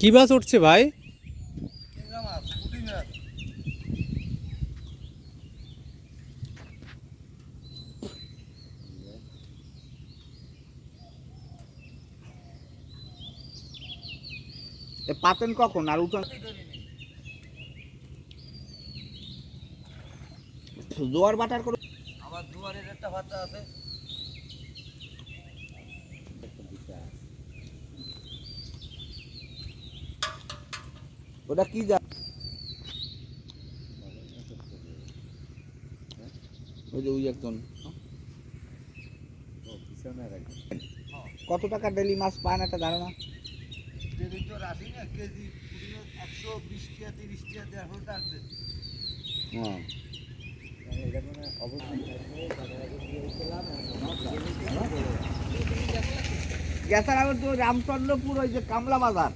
কি মাছ উঠছে ভাই? পাতেন কখন? আর উঠান জোয়ার বাটার করে আমার জোয়ারের একটা বাচ্চা আছে। ওটা কি যা ওই যে ওই একজন। কত টাকা ডেলি মাছ পান একটা না কেজি একশো বিশ টাকা দেড়শো টাকা গেছার আগে তো রামচন্দ্রপুর ওই যে কামলা বাজার।